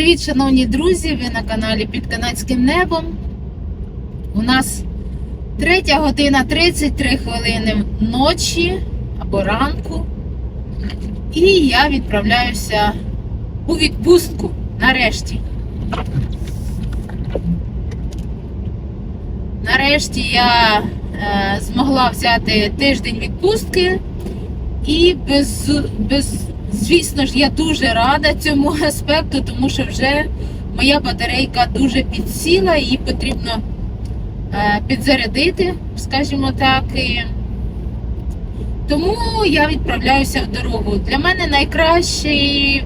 Привіт, шановні друзі! Ви на каналі Під Канадським небом. У нас 3 година 33 хвилини ночі або ранку. І я відправляюся у відпустку нарешті. Нарешті я е, змогла взяти тиждень відпустки і без, без, звісно ж, я дуже рада цьому аспекту, тому що вже моя батарейка дуже підсіла, її потрібно е, підзарядити, скажімо так. І тому я відправляюся в дорогу. Для мене найкращий,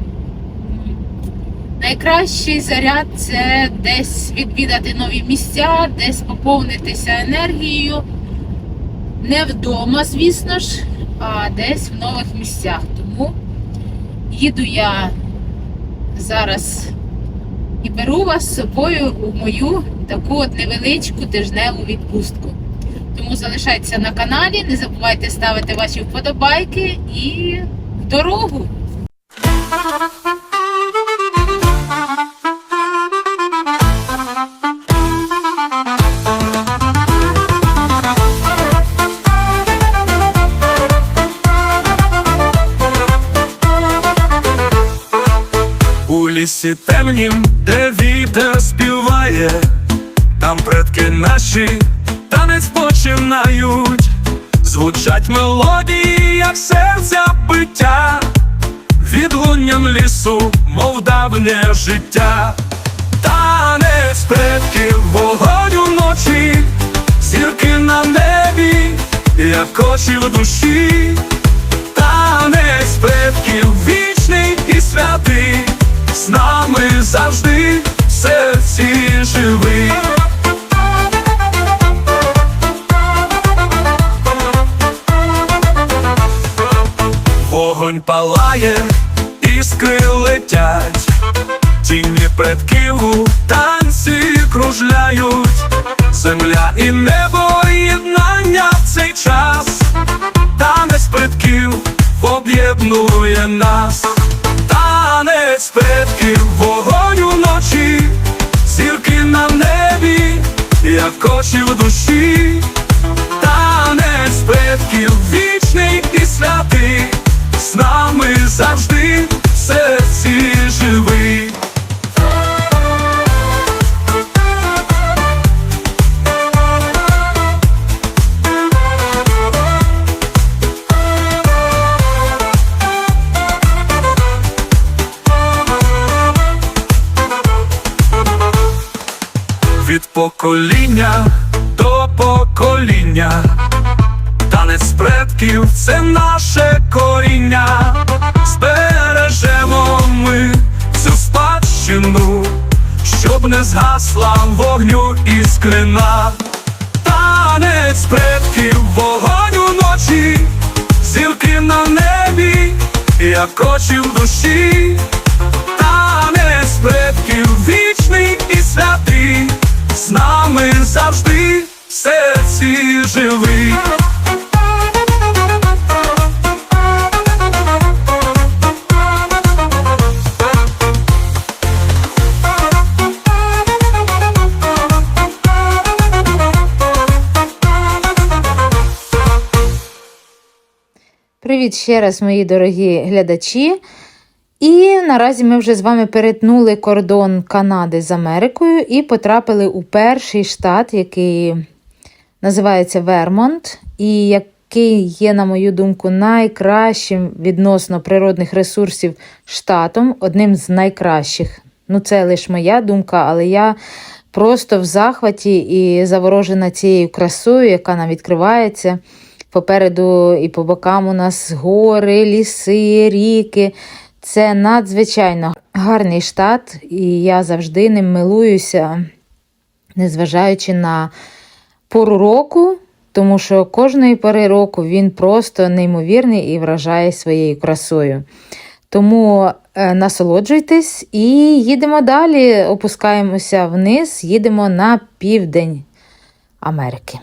найкращий заряд це десь відвідати нові місця, десь поповнитися енергією. Не вдома, звісно ж, а десь в нових місцях. Тому їду я зараз і беру вас з собою у мою таку от невеличку тижневу відпустку. Тому залишайтеся на каналі, не забувайте ставити ваші вподобайки і в дорогу. Лісі темнім, де вітер співає, там предки наші танець починають, звучать мелодії, як серця биття, відлунням лісу, мов давнє життя, танець предків, вогонь уночі, зірки на небі, як очі в душі. Земля і небо єднання в цей час. Танець предків об'єднує нас, танець предків, вогонь уночі, зірки на небі, як очі в душі, танець предків, вічний і святий, з нами завжди покоління до покоління, танець предків це наше коріння, збережемо ми цю спадщину, щоб не згасла вогню іскрина. Танець предків, вогонь уночі, зірки на небі, як очі в душі. Завжди в серці живий. Привіт ще раз, мої дорогі глядачі. І наразі ми вже з вами перетнули кордон Канади з Америкою і потрапили у перший штат, який називається Вермонт, і який є, на мою думку, найкращим відносно природних ресурсів штатом, одним з найкращих. Ну, це лише моя думка, але я просто в захваті і заворожена цією красою, яка нам відкривається. Попереду і по бокам у нас гори, ліси, ріки. Це надзвичайно гарний штат, і я завжди ним милуюся, незважаючи на пору року, тому що кожної пори року він просто неймовірний і вражає своєю красою. Тому е, насолоджуйтесь і їдемо далі, опускаємося вниз, їдемо на південь Америки.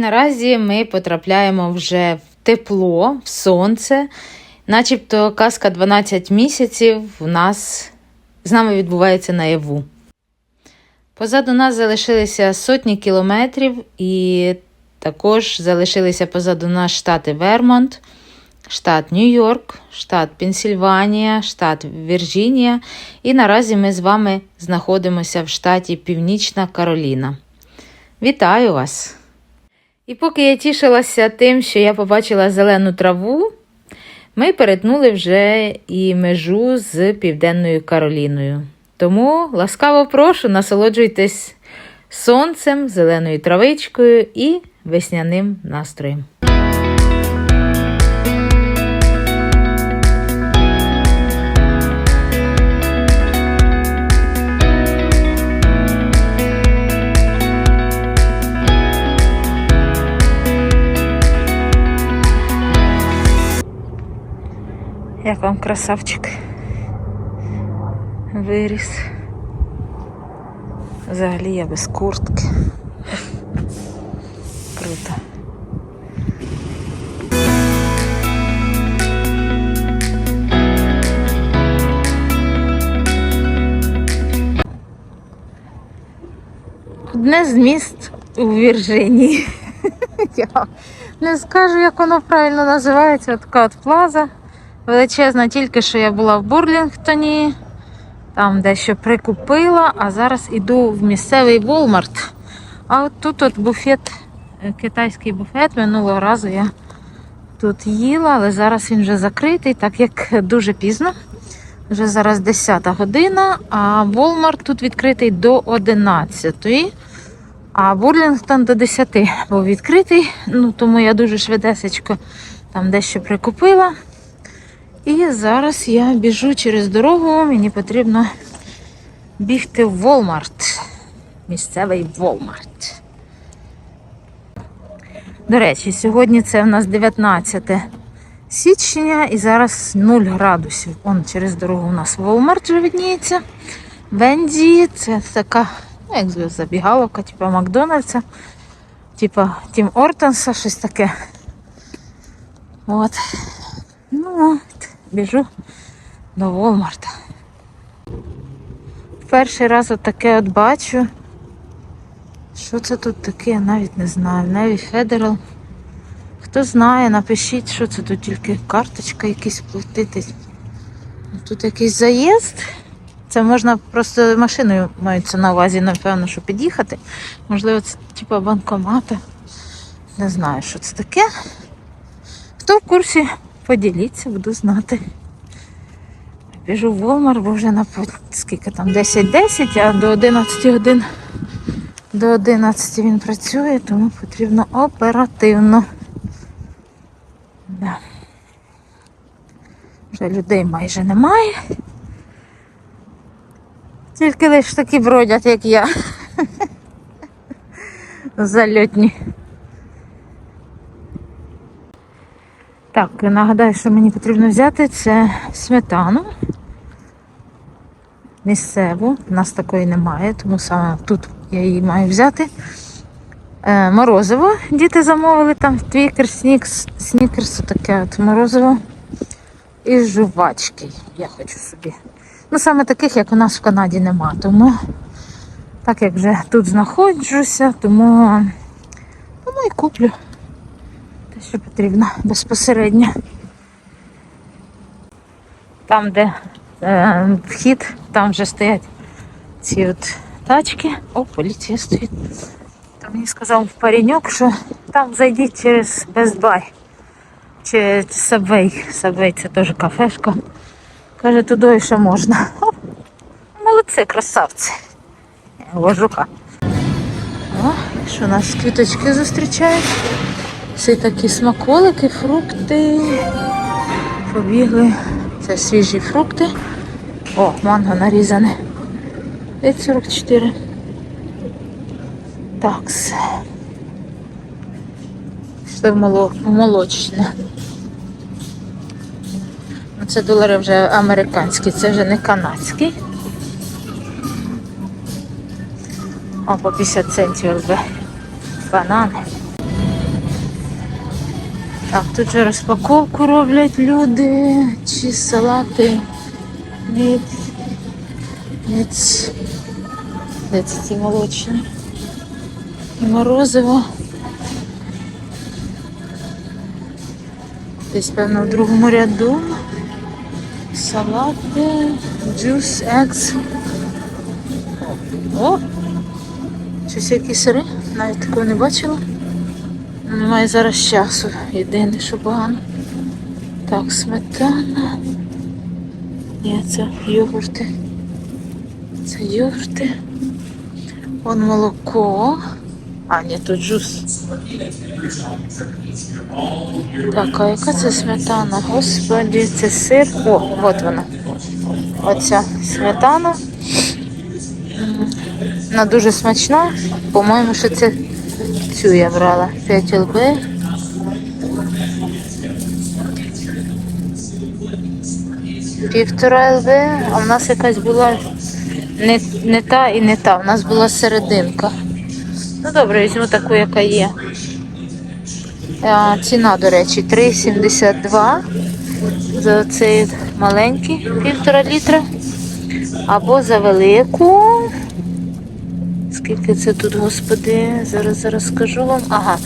Наразі ми потрапляємо вже в тепло, в сонце. Начебто казка 12 місяців у нас з нами відбувається наяву. Позаду нас залишилися сотні кілометрів, і також залишилися позаду нас штати Вермонт, штат Нью-Йорк, штат Пенсільванія, штат Вірджинія. І наразі ми з вами знаходимося в штаті Північна Кароліна. Вітаю вас! І поки я тішилася тим, що я побачила зелену траву, ми перетнули вже і межу з Південною Кароліною. Тому ласкаво прошу, насолоджуйтесь сонцем, зеленою травичкою і весняним настроєм. Як вам красавчик виріс. Взагалі я без куртки. Круто. Одне з міст у Вірджинії. Я не скажу, як воно правильно називається. Така от плаза величезна, тільки що я була в Бурлінгтоні, там дещо прикупила, а зараз іду в місцевий Walmart. А от тут от буфет, е, китайський буфет. Минулого разу я тут їла, але зараз він вже закритий, так як дуже пізно. Вже зараз 10 година, а Walmart тут відкритий до 11. А Бурлінгтон до 10 був відкритий, ну тому я дуже швидесечко там дещо прикупила. І зараз я біжу через дорогу, мені потрібно бігти в Walmart. Місцевий Walmart. До речі, сьогодні це в нас 19 січня і зараз 0 градусів. Он через дорогу у нас Walmart вже видніється. Венді це така, ну, як забігаловка, типу Макдональдса, типу Тім Ортонса, щось таке. От. Ну, от, біжу до Волмарта. Перший раз от таке от бачу. Що це тут таке, я навіть не знаю. Navy Federal. Хто знає, напишіть, що це тут тільки карточка якісь платити. Тут якийсь заїзд. Це можна просто машиною мається на увазі, напевно, що під'їхати. Можливо, це типу банкомата. Не знаю, що це таке. Хто в курсі, поділіться, буду знати. Біжу в Walmart, бо вже на скільки там 10-10, а до 11 годин до 11 він працює, тому потрібно оперативно. Да. Вже людей майже немає. Тільки лише такі бродять, як я. Зальотні. Так, нагадаю, що мені потрібно взяти це сметану. Місцеву. У нас такої немає, тому саме тут я її маю взяти. Е, морозиво. Діти замовили там твікер, снікс, снікерс, таке от морозиво. І жувачки. Я хочу собі. Ну, саме таких, як у нас в Канаді, нема. Тому, так як вже тут знаходжуся, тому, тому і куплю що потрібно безпосередньо. Там, де е, вхід, там вже стоять ці от тачки. О, поліція стоїть. Там мені сказав пареньок, що там зайдіть через Best Buy. Чи Subway. Subway це теж кафешка. Каже, туди ще можна. О, молодці, красавці. Вожуха. О, що нас квіточки зустрічають. Всі такі смаколики, фрукти. Побігли. Це свіжі фрукти. О, манго нарізане. 5,44. Такс. В молочне. Ну, Це долари вже американські, це вже не канадські. О, по 50 центів банани. Так, тут же розпаковку роблять люди, чи салати від, від, де це ці молочні. І морозиво. Десь, певно, в другому ряду. Салати, джус, екс. О! Щось які сири, навіть такого не бачила. Немає зараз часу. Єдине, що погано. Так, сметана. Ні, це йогурти. Це йогурти. Вон молоко. А, ні, тут джус. Так, а яка це сметана? Господи, це сир. О, от вона. Оця сметана. Вона дуже смачна. По-моєму, що це цю я брала. 5 ЛБ. Півтора ЛБ, а в нас якась була не, не та і не та. У нас була серединка. Ну добре, візьму таку, яка є. А, ціна, до речі, 3,72 за цей маленький півтора літра. Або за велику. Скільки це тут, господи? Зараз зараз скажу вам. Ага.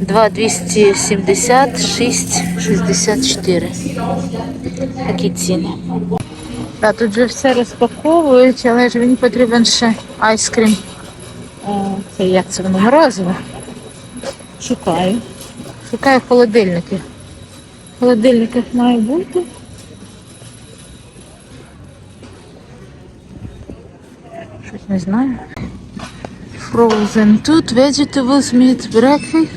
2,270, 6,64. Такі ціни. Так, тут же все розпаковують, але ж мені потрібен ще айскрім. Це як це воно морозиво? Шукаю. Шукаю холодильники. В холодильниках має бути. Щось не знаю. Frozen. Тут vegetables, meat, breakfast.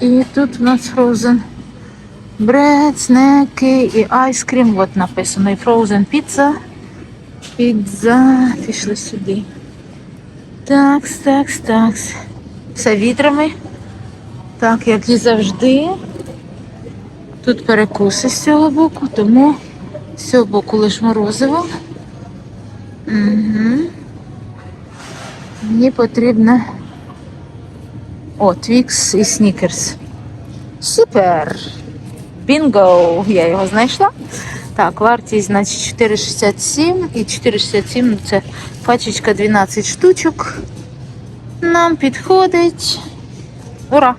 І тут у нас frozen bread, снеки і айскрім. От написано. І frozen pizza. Піца. Пішли сюди. Такс, такс, такс. Все вітрами. Так, як і завжди. Тут перекуси з цього боку, тому з цього боку лише морозиво. Угу. Мені потрібно. О, і Снікерс. Супер! Бінго! Я його знайшла. Так, вартість, значить, 4,67 і 4,67 ну, це пачечка 12 штучок. Нам підходить. Ура!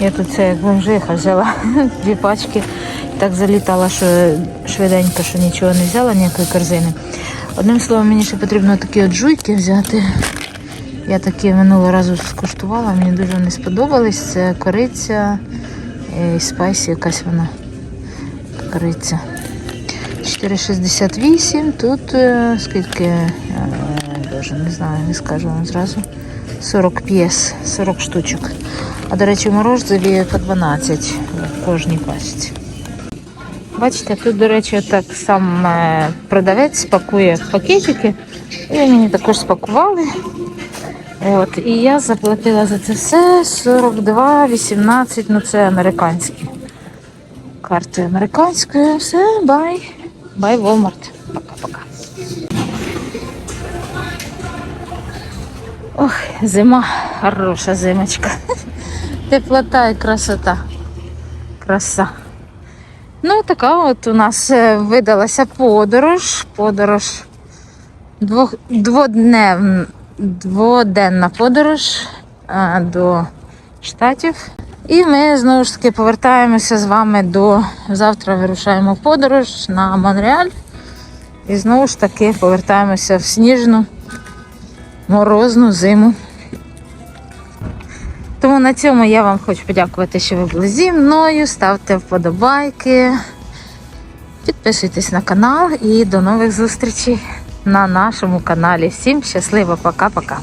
Я тут це бомжиха взяла дві пачки. Так залітала, що швиденько, що нічого не взяла, ніякої корзини. Одним словом, мені ще потрібно такі от жуйки взяти. Я такі минулого разу скуштувала, мені дуже вони сподобались. Це кориця і спайсі якась вона. Кориця. 4,68. Тут е, скільки, е, не знаю, не скажу вам зразу. 40 п'єс, 40 штучок. А до речі, в по 12 в кожній пачці. Бачите, тут, до речі, так сам продавець пакує пакетики. І мені також спакували. От, і я заплатила за це все 42,18, ну це американські. Карти американської. Все, бай. Бай, Walmart. Пока-пока. Ох, зима, хороша зимочка. Теплота і красота. Краса. Ну, така от у нас е, видалася подорож. Подорож двох, дводнев, дводенна подорож а, до Штатів. І ми знову ж таки повертаємося з вами до завтра вирушаємо в подорож на Монреаль. І знову ж таки повертаємося в сніжну, морозну зиму. Тому на цьому я вам хочу подякувати, що ви були зі мною. Ставте вподобайки, підписуйтесь на канал і до нових зустрічей на нашому каналі. Всім щасливо, пока-пока.